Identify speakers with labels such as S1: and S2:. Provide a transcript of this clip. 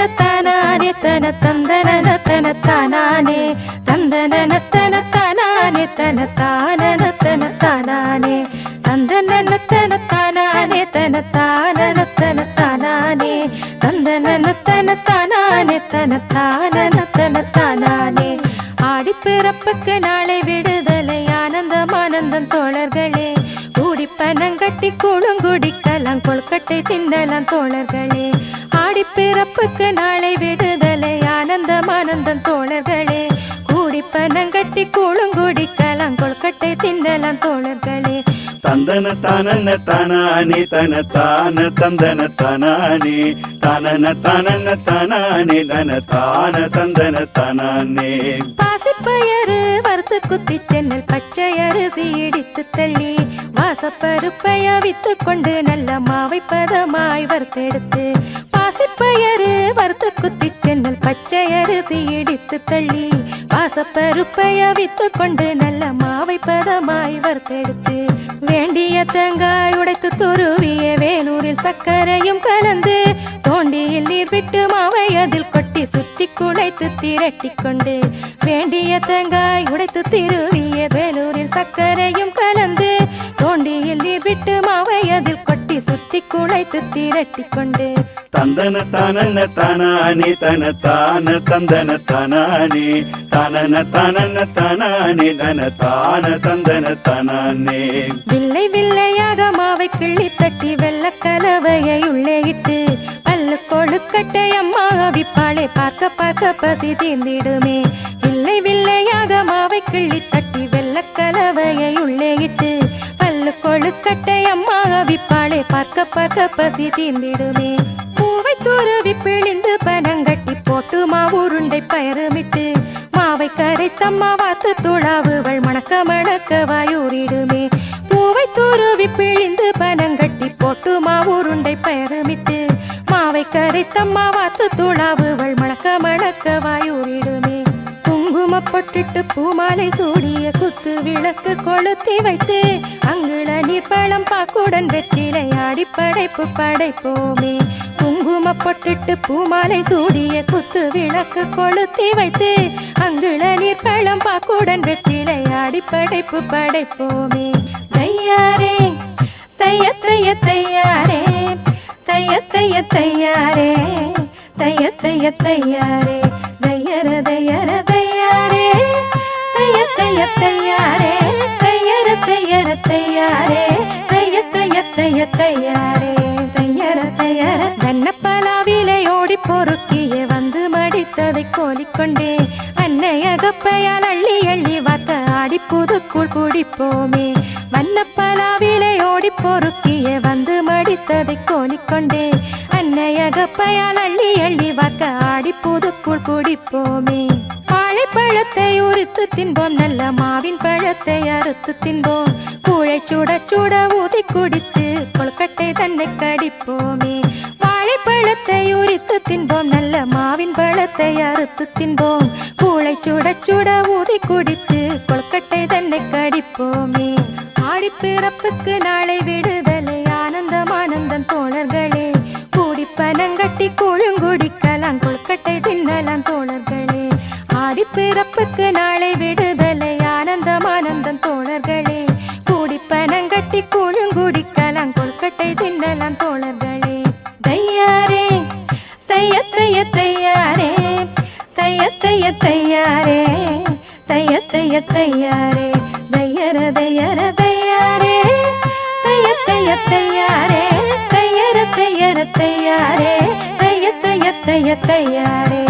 S1: தந்தன தானானே தன தந்தன தன தானானே தந்தன தன தானானே தன தானன தன தானானே தந்தன தன தானானே தன தானன தன தானானே தந்தன தன தானானே தன தானன தன தானானே ஆடி பிறப்புக்கு நாளை விடுதலை ஆனந்தம் ஆனந்தம் தோழர்களே. கூடி பணம் கட்டி பனங்கட்டி கூழுங்குடிக்கலாம் கொழுக்கட்டை தின்னலாம் தோழர்களே. ஆடி பிறப்புக்கு நாளை விடுதலை. ஆனந்தம் ஆனந்தம் தோழர்களே. கூடி பனங்கட்டி கூழுங்குடிக்கலாம் கொழுக்கட்டை தின்னலாம் தோழர்களே.
S2: தந்தன தானன தானானே தன தான தந்தன தானானே. தானன தானன தானானே தன தான தந்தன தானானே.
S1: பாசிப்பயறு வறுத்து குத்தி சென்னல் பச்சை அரிசி இடித்து தள்ளி. வாசப்பருப்பை அவித்து கொண்டு நல்ல மாவை பதமாய் வறுத்தெடுத்து. பாசிப்பயறு வறுத்து குத்தி சென்னல் பச்சை அரிசி இடித்து தள்ளி பாசப்பருப்பை அவித்து கொண்டு நல்ல மாவை பதமாய் வறுத்தெடுத்து வேண்டிய தேங்காய் உடைத்து துருவிய வேலூரில் சர்க்கரையும் கலந்து தோண்டியில் நீர் விட்டு மாவை அதில் கொட்டி சுற்றி குழைத்து திரட்டி கொண்டு வேண்டிய தேங்காய் உடைத்து திருவிய வேலூரில் சர்க்கரையும் கலந்து தோண்டியில் நீர் விட்டு மாவை அதில் கொட்டி சுற்றி குழைத்து திரட்டி கொண்டு
S2: தந்தன தானன தானானே தன தான தந்தன தானானே தானன தானன தானானே தன தான தந்தன தானானே.
S1: வில்லை வில்லையாக மாவை கிள்ளி தட்டி வெள்ள கலவையை உள்ளே இட்டு பல்லு கொழுக்கட்டை அம்மா அவிப்பாளை பார்க்க பார்க்க பசி தீர்ந்திடுமே. வில்லை வில்லையாக மாவை கிள்ளி தட்டி வெள்ள கலவையை உள்ளே இட்டு அவிப்பாளை பார்க்க பார்க்க பசி தீர்ந்திடுமே பூவை துருவி பிழிந்து பனங்கட்டி போட்டு மாவுருண்டை பயருமிட்டு மாவை கரைத்தம்மா வாத்து துளாவுவள் மணக்க மணக்க வாயூரிடுமே பூவை துருவி பிழிந்து பனங்கட்டி போட்டு மாவுருண்டை பயருமிட்டு மாவை கரைத்தம்மா வாத்து துளாவுவள் மணக்க மணக்க வாயூரிடுமே பொட்டிட்டு பூமாலை சூடிய குத்து விளக்கு கொளுத்தி வைத்து அங்குள நீர்பழம் பாக்குடன் வெற்றிலை ஆடி படைப்பு படைப்போமே. குங்கும பொட்டிட்டு பூமாலை சூடிய குத்து விளக்கு கொளுத்தி வைத்து அங்குள நீர்பழம் பாக்குடன் வெற்றிலை ஆடி படைப்பு படைப்போமே. தையாரே தைய தைய தையாரே தைய தைய தையாரே தைய தைய தையாரே. தையாரே தையர தையர தையாரே தைய தைய தைய தையாரே தையர தையர வண்ணப்பலாவிலே ஓடி பொறுக்கியே வந்து மடித்ததை கோலிக்கொண்டே அன்னை அகப்பையால் அள்ளி அள்ளி வாத்த ஆடி புதுக்குள் குடிப்போமே. வண்ணப்பலாவிலே ஓடி பொறுக்கியே வந்து மடித்ததை கோலிக்கொண்டே அன்னையகப்பையால் அள்ளி அள்ளி வாக்க ஆடி புதுக்குள் குடிப்போமே. வாழைப்பழத்தை தின்போம் நல்ல மாவின் பழத்தை அறுத்து தின்போம். கூழை சுட சுட ஊதி குடித்து கொழுக்கட்டை தன்னை கடிப்போமே. வாழைப்பழத்தை உரித்து தின்போம் நல்ல மாவின் பழத்தை அறுத்து தின்போம். கூழை சுட சுட ஊதி குடித்து கொழுக்கட்டை தன்னை கடிப்போமே. ஆடி பிறப்புக்கு நாளை விடுதலை ஆனந்தம் ஆனந்தம் தோழர்களே. கூடி பணம் கட்டி கூழுங்குடிக்கலாம் கொழுக்கட்டை தின்னலாம் தோழர்களே. பிறப்புக்கு நாளை விடுதலை. ஆனந்தம் ஆனந்தம் தோழர்களே. கூடி பனங்கட்டி கூழுங்குடிக்கலாம் கொழுக்கட்டை தின்னலாம் தோழர்களே. தையாரே தைய தைய தையாரே. தைய தைய தையாரே. தைய தைய தையாரே. தையர தையர தையாரே. தைய தைய தையாரே. தையர தையர தையாரே. தைய தைய தைய தையாரே.